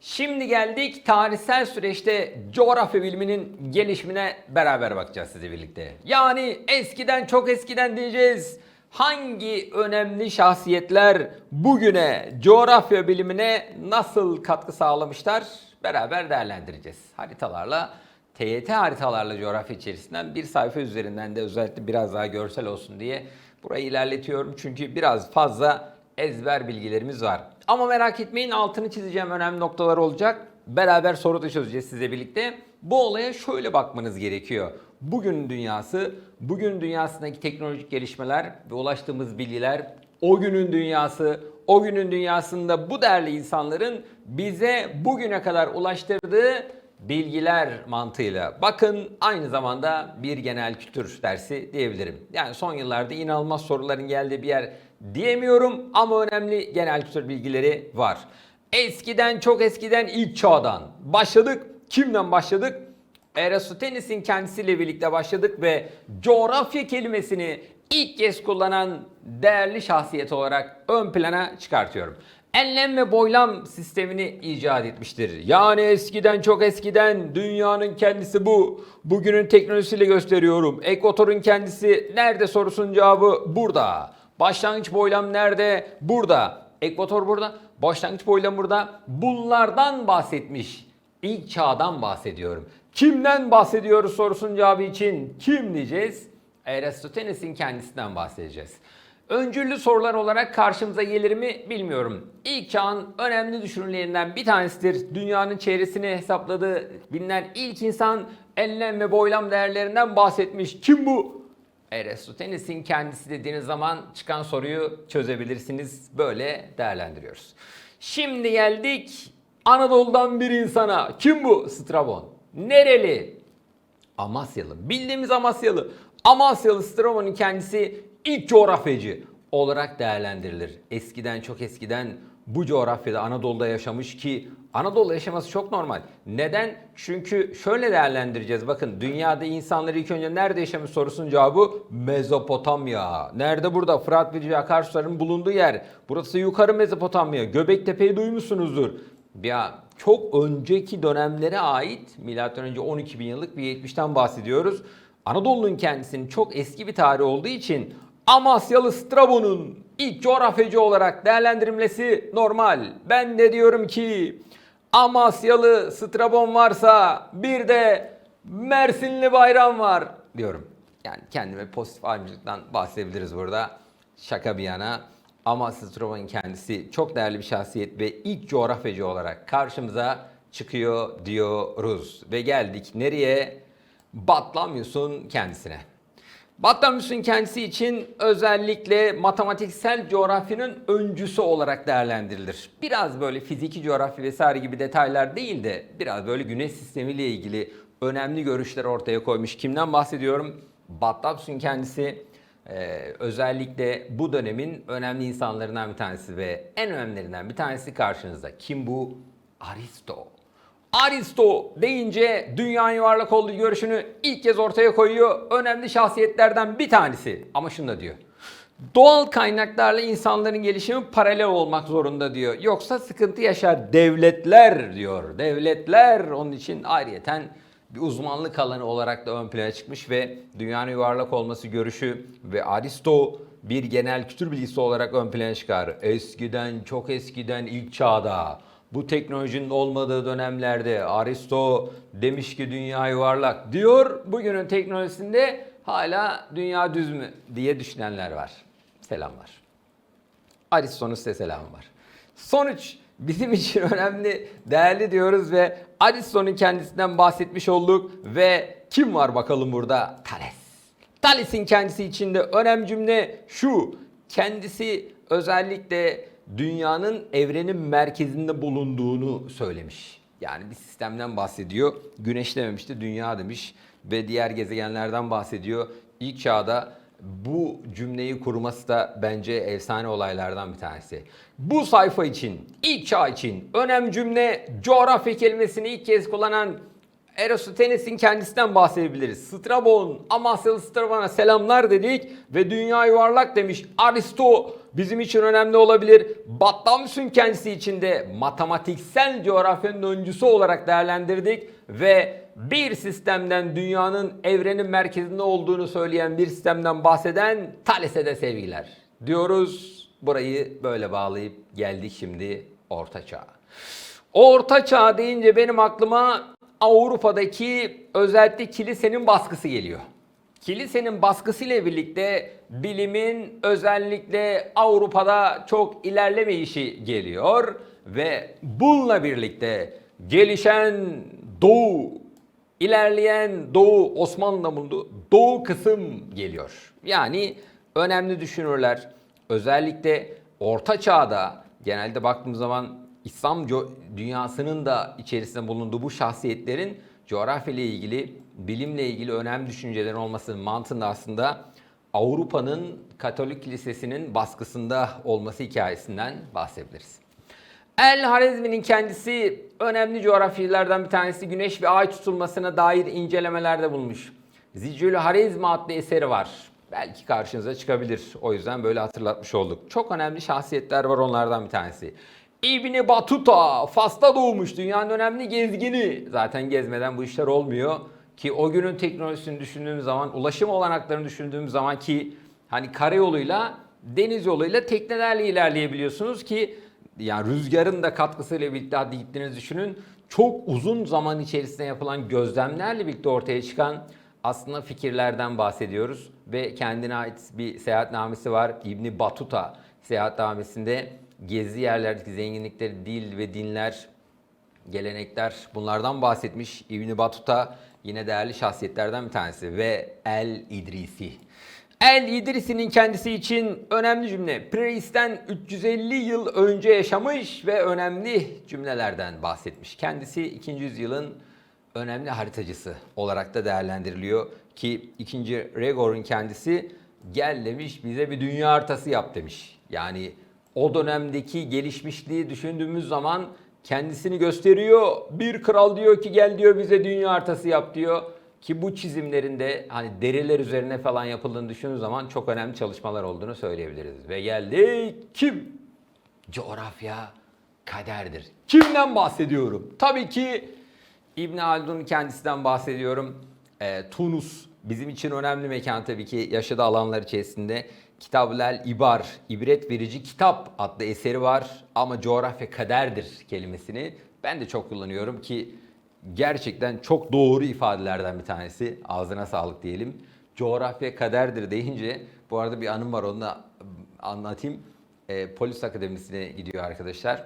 Şimdi geldik tarihsel süreçte coğrafya biliminin gelişimine beraber bakacağız size birlikte. Yani eskiden çok eskiden diyeceğiz. Hangi önemli şahsiyetler bugüne coğrafya bilimine nasıl katkı sağlamışlar beraber değerlendireceğiz. Haritalarla TYT haritalarla coğrafya içerisinden bir sayfa üzerinden de özellikle biraz daha görsel olsun diye burayı ilerletiyorum. Çünkü biraz fazla ezber bilgilerimiz var. Ama merak etmeyin altını çizeceğim önemli noktalar olacak. Beraber soru da çözeceğiz size birlikte. Bu olaya şöyle bakmanız gerekiyor. Bugün dünyası, bugün dünyasındaki teknolojik gelişmeler ve ulaştığımız bilgiler, o günün dünyası, o günün dünyasında bu değerli insanların bize bugüne kadar ulaştırdığı bilgiler mantığıyla. Bakın aynı zamanda bir genel kültür dersi diyebilirim. Yani son yıllarda inanılmaz soruların geldiği bir yer diyemiyorum ama önemli genel kültür bilgileri var. Eskiden çok eskiden ilk çağdan başladık. Kimden başladık? Eratosthenes'in kendisiyle birlikte başladık ve coğrafya kelimesini ilk kez kullanan değerli şahsiyet olarak ön plana çıkartıyorum. Enlem ve boylam sistemini icat etmiştir. Yani eskiden çok eskiden dünyanın kendisi bu. Bugünün teknolojisiyle gösteriyorum. Ekvatorun kendisi nerede sorusunun cevabı burada. Başlangıç boylam nerede? Burada. Ekvator burada. Başlangıç boylam burada. Bunlardan bahsetmiş. İlk çağdan bahsediyorum. Kimden bahsediyoruz sorusunun cevabı için kim diyeceğiz? Eratosthenes'in kendisinden bahsedeceğiz. Öncüllü sorular olarak karşımıza gelir mi bilmiyorum. İlk çağın önemli düşünürlerinden bir tanesidir. Dünyanın çevresini hesapladığı bilinen ilk insan enlem ve boylam değerlerinden bahsetmiş. Kim bu? Eratosthenes'in kendisi dediğiniz zaman çıkan soruyu çözebilirsiniz. Böyle değerlendiriyoruz. Şimdi geldik Anadolu'dan bir insana. Kim bu? Strabon. Nereli? Amasyalı. Bildiğimiz Amasyalı. Amasyalı Strabon'un kendisi ilk coğrafyacı olarak değerlendirilir. Eskiden çok eskiden bu coğrafyada Anadolu'da yaşamış ki Anadolu'da yaşaması çok normal. Neden? Çünkü şöyle değerlendireceğiz. Bakın dünyada insanlar ilk önce nerede yaşamış sorusunun cevabı Mezopotamya. Nerede burada? Fırat ve akarsuların bulunduğu yer. Burası yukarı Mezopotamya. Göbektepe'yi duymuşsunuzdur. Ya çok önceki dönemlere ait M.Ö. 12 bin yıllık bir 70'ten bahsediyoruz. Anadolu'nun kendisinin çok eski bir tarihi olduğu için Amasyalı Strabon'un ilk coğrafyacı olarak değerlendirilmesi normal. Ben de diyorum ki Amasyalı Strabon varsa bir de Mersinli bayram var diyorum. Yani kendime pozitif ayrımcılıktan bahsedebiliriz burada. Şaka bir yana. Ama Strabon'un kendisi çok değerli bir şahsiyet ve ilk coğrafyacı olarak karşımıza çıkıyor diyoruz. Ve geldik nereye? Batlamyus'un kendisine. Batlamyus'un kendisi için özellikle matematiksel coğrafyanın öncüsü olarak değerlendirilir. Biraz böyle fiziki coğrafya vesaire gibi detaylar değil de biraz böyle güneş sistemiyle ilgili önemli görüşler ortaya koymuş. Kimden bahsediyorum? Batlamyus'un kendisi ee, özellikle bu dönemin önemli insanlarından bir tanesi ve en önemlilerinden bir tanesi karşınızda. Kim bu? Aristo. Aristo deyince dünyanın yuvarlak olduğu görüşünü ilk kez ortaya koyuyor. Önemli şahsiyetlerden bir tanesi. Ama şunu da diyor. Doğal kaynaklarla insanların gelişimi paralel olmak zorunda diyor. Yoksa sıkıntı yaşar devletler diyor. Devletler onun için ayrıyeten bir uzmanlık alanı olarak da ön plana çıkmış ve dünyanın yuvarlak olması görüşü ve Aristo bir genel kültür bilgisi olarak ön plana çıkar. Eskiden, çok eskiden ilk çağda bu teknolojinin olmadığı dönemlerde Aristo demiş ki dünya yuvarlak diyor. Bugünün teknolojisinde hala dünya düz mü diye düşünenler var. Selamlar. Aristo'nun size selamı var. Sonuç bizim için önemli, değerli diyoruz ve Aristo'nun kendisinden bahsetmiş olduk ve kim var bakalım burada? Thales. Thales'in kendisi içinde önemli cümle şu. Kendisi özellikle dünyanın evrenin merkezinde bulunduğunu söylemiş. Yani bir sistemden bahsediyor. Güneş dememişti, dünya demiş ve diğer gezegenlerden bahsediyor. İlk çağda bu cümleyi kurması da bence efsane olaylardan bir tanesi. Bu sayfa için, ilk çağ için önemli cümle coğrafya kelimesini ilk kez kullanan Eratosthenes'in kendisinden bahsedebiliriz. Strabon, Amasyalı Strabon'a selamlar dedik ve dünya yuvarlak demiş. Aristo bizim için önemli olabilir. Batlamyus'un kendisi için de matematiksel coğrafyanın öncüsü olarak değerlendirdik ve bir sistemden dünyanın evrenin merkezinde olduğunu söyleyen bir sistemden bahseden Thales'e de sevgiler diyoruz. Burayı böyle bağlayıp geldik şimdi Orta Çağ'a. Orta Çağ deyince benim aklıma Avrupa'daki özellikle kilisenin baskısı geliyor. Kilisenin baskısıyla birlikte bilimin özellikle Avrupa'da çok ilerleme işi geliyor ve bununla birlikte gelişen Doğu, ilerleyen Doğu Osmanlı'da bulundu. Doğu kısım geliyor. Yani önemli düşünürler özellikle Orta Çağ'da genelde baktığımız zaman İslam dünyasının da içerisinde bulunduğu bu şahsiyetlerin coğrafya ilgili, bilimle ilgili önemli düşüncelerin olmasının mantığında aslında Avrupa'nın Katolik Kilisesi'nin baskısında olması hikayesinden bahsedebiliriz. El Harizmi'nin kendisi önemli coğrafyalardan bir tanesi güneş ve ay tutulmasına dair incelemelerde bulmuş. Zicül Harizmi adlı eseri var. Belki karşınıza çıkabilir. O yüzden böyle hatırlatmış olduk. Çok önemli şahsiyetler var onlardan bir tanesi. İbni Batuta, Fas'ta doğmuş dünyanın önemli gezgini. Zaten gezmeden bu işler olmuyor. Ki o günün teknolojisini düşündüğümüz zaman, ulaşım olanaklarını düşündüğümüz zaman ki hani karayoluyla, deniz yoluyla, teknelerle ilerleyebiliyorsunuz ki yani rüzgarın da katkısıyla birlikte hadi gittiğinizi düşünün. Çok uzun zaman içerisinde yapılan gözlemlerle birlikte ortaya çıkan aslında fikirlerden bahsediyoruz. Ve kendine ait bir seyahatnamesi var. İbni Batuta seyahatnamesinde gezdiği yerlerdeki zenginlikleri, dil ve dinler, gelenekler bunlardan bahsetmiş. İbni Batuta yine değerli şahsiyetlerden bir tanesi ve El İdrisi. El İdrisi'nin kendisi için önemli cümle. Preis'ten 350 yıl önce yaşamış ve önemli cümlelerden bahsetmiş. Kendisi 2. yüzyılın önemli haritacısı olarak da değerlendiriliyor ki 2. Regor'un kendisi gel demiş bize bir dünya haritası yap demiş. Yani o dönemdeki gelişmişliği düşündüğümüz zaman kendisini gösteriyor. Bir kral diyor ki gel diyor bize dünya haritası yap diyor. Ki bu çizimlerinde hani deriler üzerine falan yapıldığını düşündüğümüz zaman çok önemli çalışmalar olduğunu söyleyebiliriz. Ve geldik kim? Coğrafya kaderdir. Kimden bahsediyorum? Tabii ki İbn Haldun'un kendisinden bahsediyorum. Ee, Tunus bizim için önemli mekan tabii ki yaşadığı alanlar içerisinde. Kitabül İbar, ibret verici kitap adlı eseri var. Ama coğrafya kaderdir kelimesini ben de çok kullanıyorum ki gerçekten çok doğru ifadelerden bir tanesi. Ağzına sağlık diyelim. Coğrafya kaderdir deyince bu arada bir anım var onu da anlatayım. Ee, polis akademisine gidiyor arkadaşlar.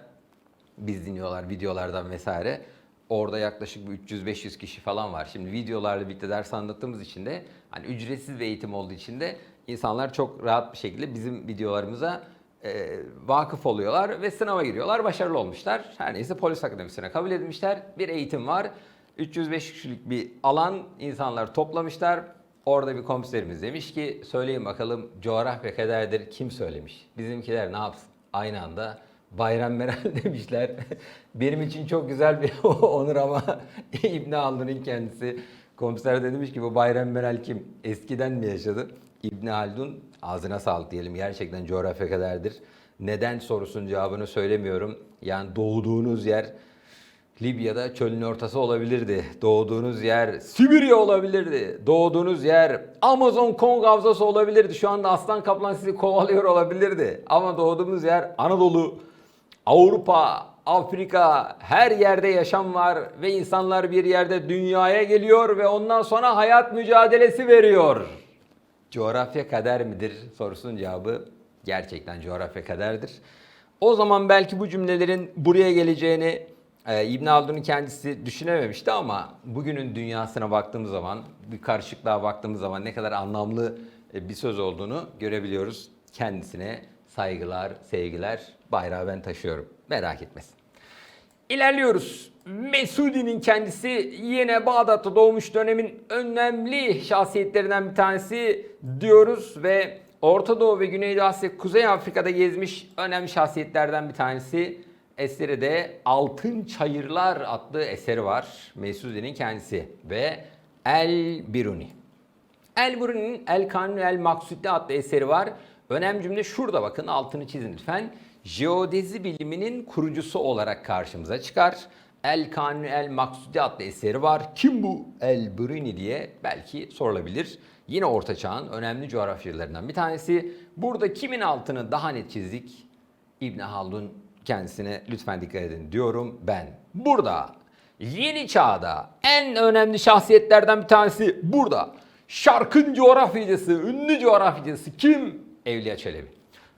Biz dinliyorlar videolardan vesaire. Orada yaklaşık bir 300-500 kişi falan var. Şimdi videolarla birlikte ders anlattığımız için de hani ücretsiz bir eğitim olduğu için de insanlar çok rahat bir şekilde bizim videolarımıza e, vakıf oluyorlar ve sınava giriyorlar. Başarılı olmuşlar. Her neyse polis akademisine kabul edilmişler. Bir eğitim var. 305 kişilik bir alan insanlar toplamışlar. Orada bir komiserimiz demiş ki söyleyin bakalım coğrafya kaderdir kim söylemiş? Bizimkiler ne yapsın? Aynı anda Bayram Meral demişler. Benim için çok güzel bir onur ama İbn Haldun'un kendisi komiser de demiş ki bu Bayram Meral kim? Eskiden mi yaşadı? İbn Haldun ağzına sağlık diyelim. Gerçekten coğrafya kaderdir. Neden sorusunun cevabını söylemiyorum. Yani doğduğunuz yer Libya'da çölün ortası olabilirdi. Doğduğunuz yer Sibirya olabilirdi. Doğduğunuz yer Amazon Kong havzası olabilirdi. Şu anda aslan kaplan sizi kovalıyor olabilirdi. Ama doğduğumuz yer Anadolu, Avrupa, Afrika her yerde yaşam var ve insanlar bir yerde dünyaya geliyor ve ondan sonra hayat mücadelesi veriyor. Coğrafya kader midir sorusunun cevabı gerçekten coğrafya kaderdir. O zaman belki bu cümlelerin buraya geleceğini e, İbn Haldun'un kendisi düşünememişti ama bugünün dünyasına baktığımız zaman, bir karışıklığa baktığımız zaman ne kadar anlamlı e, bir söz olduğunu görebiliyoruz. Kendisine saygılar, sevgiler, bayrağı ben taşıyorum. Merak etmesin. İlerliyoruz. Mesudi'nin kendisi yine Bağdat'ta doğmuş dönemin önemli şahsiyetlerinden bir tanesi diyoruz ve Orta Doğu ve Güneydoğu Asya, Kuzey Afrika'da gezmiş önemli şahsiyetlerden bir tanesi eseri de Altın Çayırlar adlı eseri var. Mesudi'nin kendisi ve El Biruni. El Biruni'nin El Kanun El Maksudi adlı eseri var. Önemli cümle şurada bakın altını çizin lütfen. Jeodezi biliminin kurucusu olarak karşımıza çıkar. El Kanun El Maksudi adlı eseri var. Kim bu El Biruni diye belki sorulabilir. Yine Orta Çağ'ın önemli coğrafyalarından bir tanesi. Burada kimin altını daha net çizdik? İbn Haldun kendisine lütfen dikkat edin diyorum ben. Burada yeni çağda en önemli şahsiyetlerden bir tanesi burada. Şarkın coğrafyacısı, ünlü coğrafyacısı kim? Evliya Çelebi.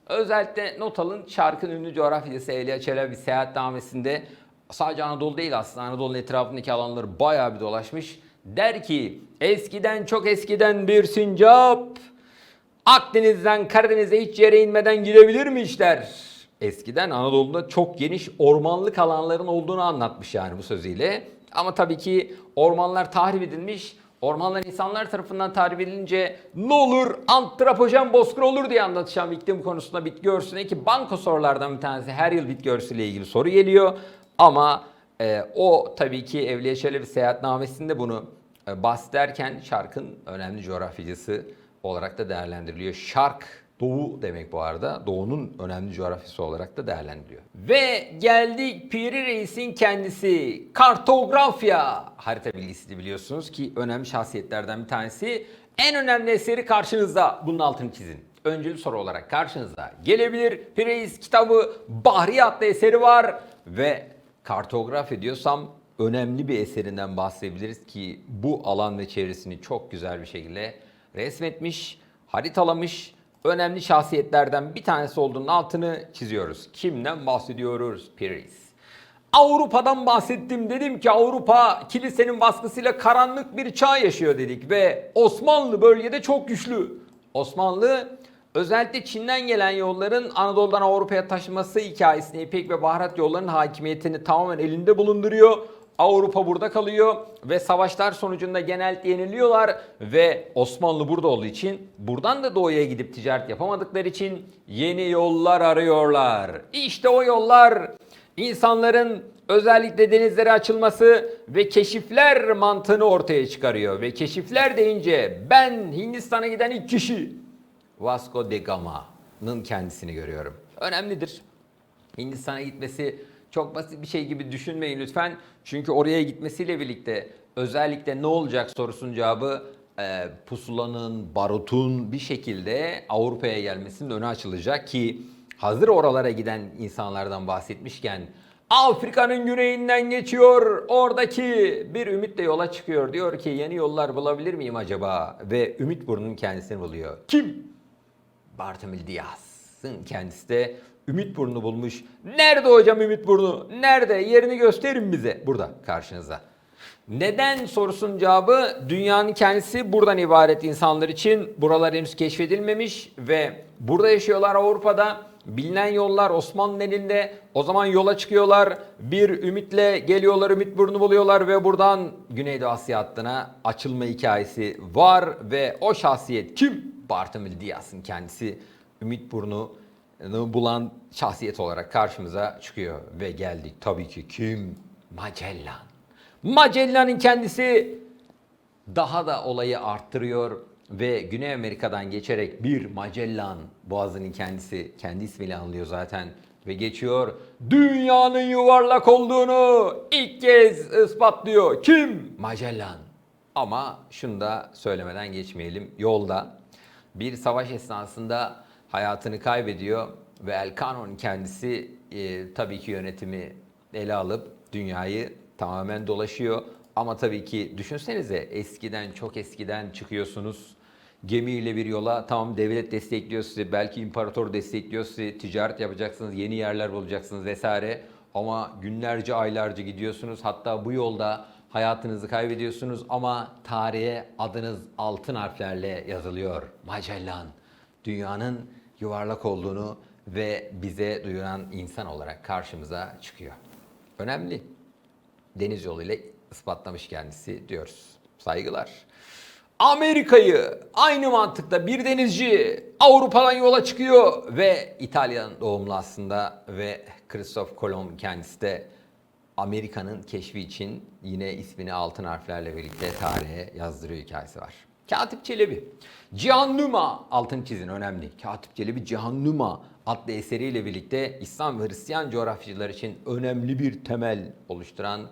Özellikle not alın Şarkın ünlü coğrafyacısı Evliya Çelebi seyahatnamesinde sadece Anadolu değil aslında Anadolu'nun etrafındaki alanları bayağı bir dolaşmış. Der ki eskiden çok eskiden bir sincap Akdeniz'den Karadeniz'e hiç yere inmeden gidebilir mi işler? Eskiden Anadolu'da çok geniş ormanlık alanların olduğunu anlatmış yani bu sözüyle. Ama tabii ki ormanlar tahrip edilmiş. Ormanlar insanlar tarafından tahrip edilince ne olur antropojen bozkır olur diye anlatacağım iklim konusunda bitki örtüsüne ki banko sorulardan bir tanesi her yıl bitki örtüsüyle ilgili soru geliyor. Ama e, o tabii ki Evliya Çelebi seyahatnamesinde bunu e, bahsederken şarkın önemli coğrafyacısı olarak da değerlendiriliyor. Şark Doğu demek bu arada. Doğu'nun önemli coğrafyası olarak da değerlendiriliyor. Ve geldik Piri Reis'in kendisi. Kartografya harita bilgisi biliyorsunuz ki önemli şahsiyetlerden bir tanesi. En önemli eseri karşınızda. Bunun altını çizin. Öncül soru olarak karşınıza gelebilir. Piri Reis kitabı Bahri adlı eseri var ve kartografya diyorsam önemli bir eserinden bahsedebiliriz ki bu alan ve çevresini çok güzel bir şekilde resmetmiş, haritalamış, önemli şahsiyetlerden bir tanesi olduğunun altını çiziyoruz. Kimden bahsediyoruz? Piris. Avrupa'dan bahsettim dedim ki Avrupa kilisenin baskısıyla karanlık bir çağ yaşıyor dedik ve Osmanlı bölgede çok güçlü. Osmanlı özellikle Çin'den gelen yolların Anadolu'dan Avrupa'ya taşıması hikayesini İpek ve baharat yollarının hakimiyetini tamamen elinde bulunduruyor. Avrupa burada kalıyor ve savaşlar sonucunda genellikle yeniliyorlar ve Osmanlı burada olduğu için buradan da doğuya gidip ticaret yapamadıkları için yeni yollar arıyorlar. İşte o yollar insanların özellikle denizlere açılması ve keşifler mantığını ortaya çıkarıyor. Ve keşifler deyince ben Hindistan'a giden ilk kişi Vasco da Gama'nın kendisini görüyorum. Önemlidir. Hindistan'a gitmesi çok basit bir şey gibi düşünmeyin lütfen. Çünkü oraya gitmesiyle birlikte özellikle ne olacak sorusunun cevabı e, pusulanın, barutun bir şekilde Avrupa'ya gelmesinin önü açılacak ki hazır oralara giden insanlardan bahsetmişken Afrika'nın güneyinden geçiyor. Oradaki bir ümitle yola çıkıyor. Diyor ki yeni yollar bulabilir miyim acaba? Ve Ümit Burnu'nun kendisini buluyor. Kim? Bartolomeu Diaz'ın kendisi de Ümit Burnu bulmuş. Nerede hocam Ümit Burnu? Nerede? Yerini gösterin bize. Burada karşınıza. Neden sorusunun cevabı dünyanın kendisi buradan ibaret insanlar için. Buralar henüz keşfedilmemiş ve burada yaşıyorlar Avrupa'da. Bilinen yollar Osmanlı'nın elinde. O zaman yola çıkıyorlar. Bir ümitle geliyorlar, ümit burnu buluyorlar ve buradan Güneydoğu Asya hattına açılma hikayesi var. Ve o şahsiyet kim? Bartolomeu Diaz'ın kendisi ümit burnu bulan şahsiyet olarak karşımıza çıkıyor. Ve geldik tabii ki kim? Magellan. Magellan'ın kendisi daha da olayı arttırıyor ve Güney Amerika'dan geçerek bir Magellan boğazının kendisi kendi ismiyle anılıyor zaten ve geçiyor. Dünyanın yuvarlak olduğunu ilk kez ispatlıyor. Kim? Magellan. Ama şunu da söylemeden geçmeyelim. Yolda bir savaş esnasında hayatını kaybediyor ve El Cano'nun kendisi e, tabii ki yönetimi ele alıp dünyayı tamamen dolaşıyor. Ama tabii ki düşünsenize eskiden çok eskiden çıkıyorsunuz. Gemiyle bir yola tamam devlet destekliyor sizi, belki imparator destekliyor sizi, ticaret yapacaksınız, yeni yerler bulacaksınız vesaire. Ama günlerce aylarca gidiyorsunuz. Hatta bu yolda hayatınızı kaybediyorsunuz ama tarihe adınız altın harflerle yazılıyor. Magellan. Dünyanın yuvarlak olduğunu ve bize duyuran insan olarak karşımıza çıkıyor. Önemli deniz yoluyla ispatlamış kendisi diyoruz. Saygılar. Amerika'yı aynı mantıkta bir denizci Avrupa'dan yola çıkıyor ve İtalya'nın doğumlu aslında ve Christoph Kolomb kendisi de Amerika'nın keşfi için yine ismini altın harflerle birlikte tarihe yazdırıyor hikayesi var. Katip Çelebi. Cihan Numa altın çizin önemli. Katip Çelebi Cihan Numa adlı eseriyle birlikte İslam ve Hristiyan coğrafyacılar için önemli bir temel oluşturan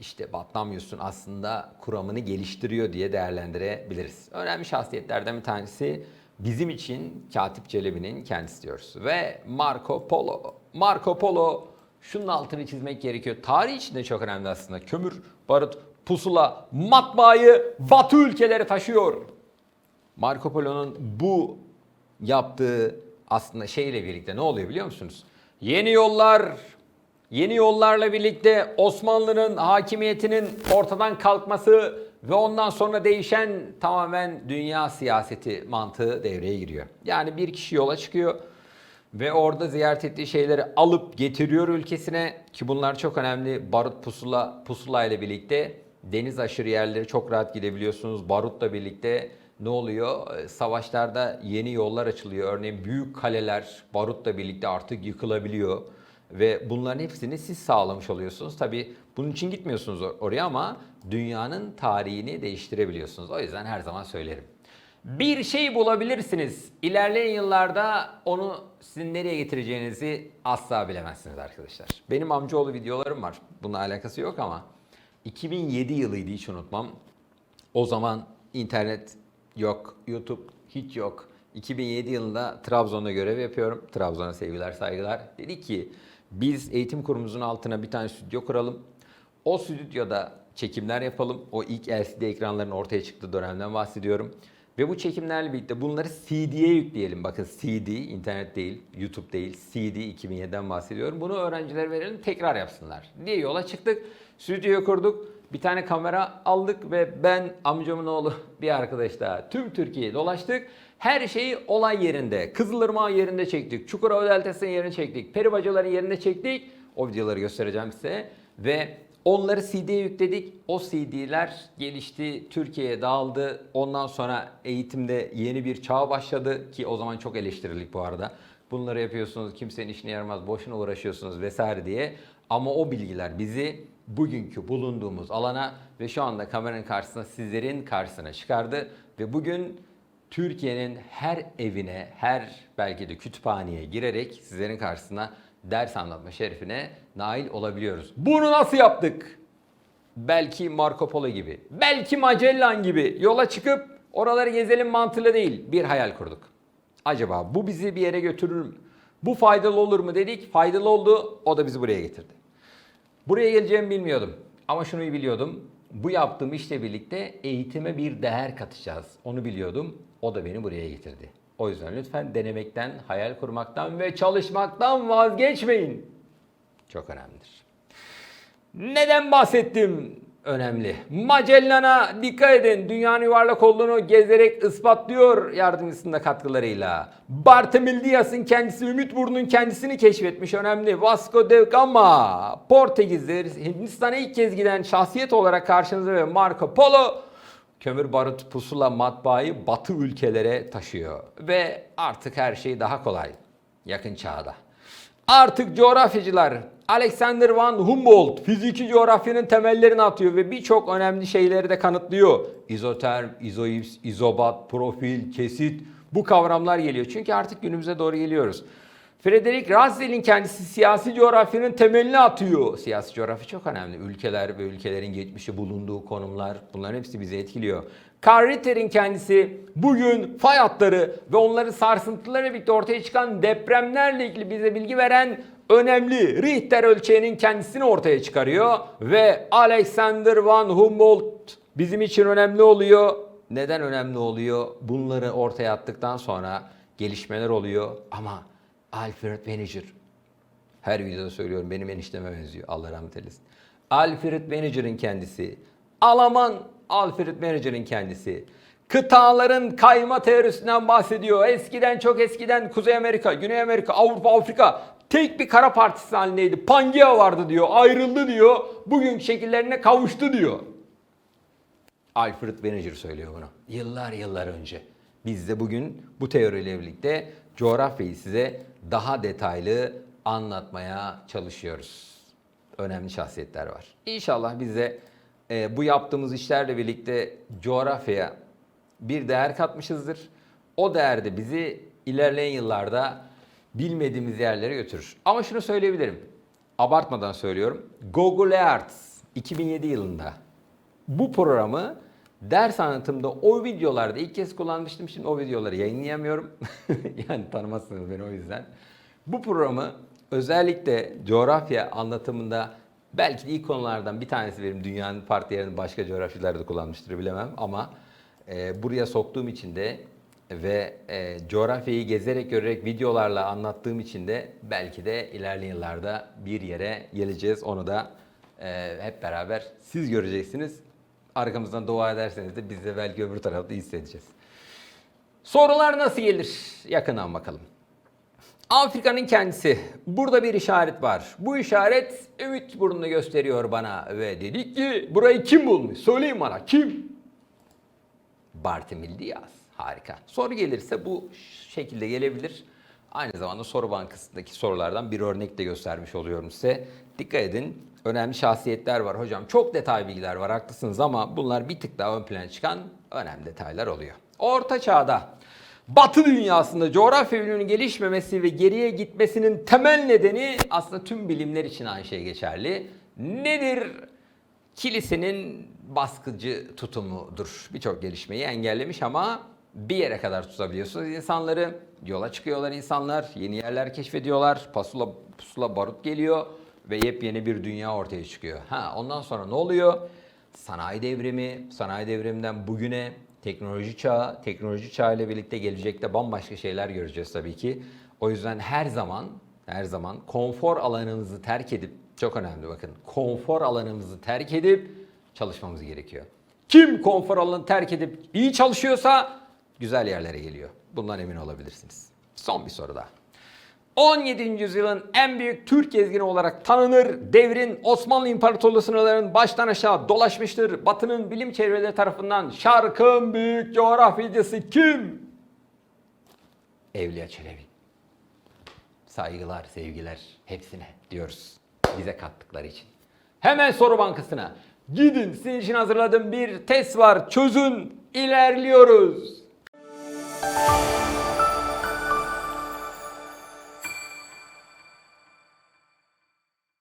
işte Batlamyus'un aslında kuramını geliştiriyor diye değerlendirebiliriz. Önemli şahsiyetlerden bir tanesi bizim için Katip Çelebi'nin kendisi diyoruz. Ve Marco Polo. Marco Polo şunun altını çizmek gerekiyor. Tarih için de çok önemli aslında. Kömür, barut, pusula, matbaayı Batı ülkeleri taşıyor. Marco Polo'nun bu yaptığı aslında şeyle birlikte ne oluyor biliyor musunuz? Yeni yollar, yeni yollarla birlikte Osmanlı'nın hakimiyetinin ortadan kalkması ve ondan sonra değişen tamamen dünya siyaseti mantığı devreye giriyor. Yani bir kişi yola çıkıyor ve orada ziyaret ettiği şeyleri alıp getiriyor ülkesine ki bunlar çok önemli. Barut pusula pusula ile birlikte deniz aşırı yerleri çok rahat gidebiliyorsunuz. Barutla birlikte ne oluyor? Ee, Savaşlarda yeni yollar açılıyor. Örneğin büyük kaleler barutla birlikte artık yıkılabiliyor. Ve bunların hepsini siz sağlamış oluyorsunuz. Tabii bunun için gitmiyorsunuz or- oraya ama dünyanın tarihini değiştirebiliyorsunuz. O yüzden her zaman söylerim. Bir şey bulabilirsiniz. İlerleyen yıllarda onu sizin nereye getireceğinizi asla bilemezsiniz arkadaşlar. Benim amcaoğlu videolarım var. Bununla alakası yok ama 2007 yılıydı hiç unutmam. O zaman internet yok, YouTube hiç yok. 2007 yılında Trabzon'da görev yapıyorum. Trabzon'a sevgiler, saygılar. Dedi ki biz eğitim kurumumuzun altına bir tane stüdyo kuralım. O stüdyoda çekimler yapalım. O ilk LCD ekranların ortaya çıktığı dönemden bahsediyorum. Ve bu çekimlerle birlikte bunları CD'ye yükleyelim. Bakın CD, internet değil, YouTube değil, CD 2007'den bahsediyorum. Bunu öğrencilere verelim, tekrar yapsınlar diye yola çıktık. Stüdyoyu kurduk. Bir tane kamera aldık ve ben, amcamın oğlu, bir arkadaş daha tüm Türkiye'yi dolaştık. Her şeyi olay yerinde, Kızılırmak yerinde çektik, Çukurova Deltası'nın yerine çektik, Peribacaların yerine çektik. O videoları göstereceğim size. Ve onları CD'ye yükledik. O CD'ler gelişti, Türkiye'ye dağıldı. Ondan sonra eğitimde yeni bir çağ başladı ki o zaman çok eleştirildik bu arada. Bunları yapıyorsunuz, kimsenin işine yaramaz, boşuna uğraşıyorsunuz vesaire diye. Ama o bilgiler bizi bugünkü bulunduğumuz alana ve şu anda kameranın karşısına sizlerin karşısına çıkardı. Ve bugün Türkiye'nin her evine, her belki de kütüphaneye girerek sizlerin karşısına ders anlatma şerefine nail olabiliyoruz. Bunu nasıl yaptık? Belki Marco Polo gibi, belki Magellan gibi yola çıkıp oraları gezelim mantığıyla değil bir hayal kurduk. Acaba bu bizi bir yere götürür mü? Bu faydalı olur mu dedik. Faydalı oldu. O da bizi buraya getirdi. Buraya geleceğimi bilmiyordum. Ama şunu biliyordum. Bu yaptığım işle birlikte eğitime bir değer katacağız. Onu biliyordum. O da beni buraya getirdi. O yüzden lütfen denemekten, hayal kurmaktan ve çalışmaktan vazgeçmeyin. Çok önemlidir. Neden bahsettim? Önemli. Magellan'a dikkat edin. Dünyanın yuvarlak olduğunu gezerek ispatlıyor yardımcısında katkılarıyla. Bartolomeu kendisi Ümit Burnu'nun kendisini keşfetmiş. Önemli. Vasco da Gama. Portekiz'de Hindistan'a ilk kez giden şahsiyet olarak karşınızda ve Marco Polo kömür barut pusula matbaayı batı ülkelere taşıyor. Ve artık her şey daha kolay. Yakın çağda. Artık coğrafyacılar Alexander von Humboldt fiziki coğrafyanın temellerini atıyor ve birçok önemli şeyleri de kanıtlıyor. İzoterm, izoips, izobat, profil, kesit bu kavramlar geliyor. Çünkü artık günümüze doğru geliyoruz. Frederick Russell'in kendisi siyasi coğrafyanın temelini atıyor. Siyasi coğrafya çok önemli. Ülkeler ve ülkelerin geçmişi bulunduğu konumlar bunların hepsi bizi etkiliyor. Karl Ritter'in kendisi bugün fay hatları ve onların sarsıntılarıyla birlikte ortaya çıkan depremlerle ilgili bize bilgi veren önemli Richter ölçeğinin kendisini ortaya çıkarıyor. Ve Alexander von Humboldt bizim için önemli oluyor. Neden önemli oluyor? Bunları ortaya attıktan sonra gelişmeler oluyor ama Alfred Wegener her videoda söylüyorum benim enişteme benziyor. Allah rahmet eylesin. Alfred Wegener'in kendisi. Alman Alfred Wegener'in kendisi. Kıtaların kayma teorisinden bahsediyor. Eskiden çok eskiden Kuzey Amerika, Güney Amerika, Avrupa, Afrika tek bir kara partisi halindeydi. Pangea vardı diyor. Ayrıldı diyor. Bugünkü şekillerine kavuştu diyor. Alfred Wegener söylüyor bunu. Yıllar yıllar önce. Biz de bugün bu teoriyle birlikte coğrafyayı size daha detaylı anlatmaya çalışıyoruz. Önemli şahsiyetler var. İnşallah biz de e, bu yaptığımız işlerle birlikte coğrafyaya bir değer katmışızdır. O değer de bizi ilerleyen yıllarda bilmediğimiz yerlere götürür. Ama şunu söyleyebilirim. Abartmadan söylüyorum. Google Arts 2007 yılında bu programı ders anlatımda o videolarda ilk kez kullanmıştım. Şimdi o videoları yayınlayamıyorum. yani tanımazsınız beni o yüzden. Bu programı özellikle coğrafya anlatımında belki de ilk konulardan bir tanesi benim dünyanın farklı yerinin başka coğrafyalarda kullanmıştır bilemem ama e, buraya soktuğum için de ve e, coğrafyayı gezerek görerek videolarla anlattığım için de belki de ilerleyen yıllarda bir yere geleceğiz. Onu da e, hep beraber siz göreceksiniz. Arkamızdan dua ederseniz de biz de belki öbür tarafta hissedeceğiz. Sorular nasıl gelir? Yakından bakalım. Afrika'nın kendisi. Burada bir işaret var. Bu işaret ümit burnunu gösteriyor bana ve dedik ki burayı kim bulmuş? Söyleyin bana kim? Bartimil Diaz. Harika. Soru gelirse bu şekilde gelebilir. Aynı zamanda soru bankasındaki sorulardan bir örnek de göstermiş oluyorum size. Dikkat edin. Önemli şahsiyetler var hocam. Çok detay bilgiler var haklısınız ama bunlar bir tık daha ön plana çıkan önemli detaylar oluyor. Orta çağda Batı dünyasında coğrafya biliminin gelişmemesi ve geriye gitmesinin temel nedeni aslında tüm bilimler için aynı şey geçerli. Nedir? Kilisenin baskıcı tutumudur. Birçok gelişmeyi engellemiş ama bir yere kadar tutabiliyorsunuz insanları. Yola çıkıyorlar insanlar, yeni yerler keşfediyorlar. Pasula, pusula barut geliyor ve yepyeni bir dünya ortaya çıkıyor. Ha ondan sonra ne oluyor? Sanayi devrimi, sanayi devriminden bugüne teknoloji çağı, teknoloji çağı ile birlikte gelecekte bambaşka şeyler göreceğiz tabii ki. O yüzden her zaman, her zaman konfor alanınızı terk edip, çok önemli bakın, konfor alanımızı terk edip çalışmamız gerekiyor. Kim konfor alanını terk edip iyi çalışıyorsa güzel yerlere geliyor. Bundan emin olabilirsiniz. Son bir soru daha. 17. yüzyılın en büyük Türk gezgini olarak tanınır. Devrin Osmanlı İmparatorluğu sınırlarının baştan aşağı dolaşmıştır. Batı'nın bilim çevreleri tarafından şarkın büyük coğrafyacısı kim? Evliya Çelebi. Saygılar, sevgiler hepsine diyoruz. Bize kattıkları için. Hemen soru bankasına. Gidin sizin için hazırladığım bir test var. Çözün. İlerliyoruz.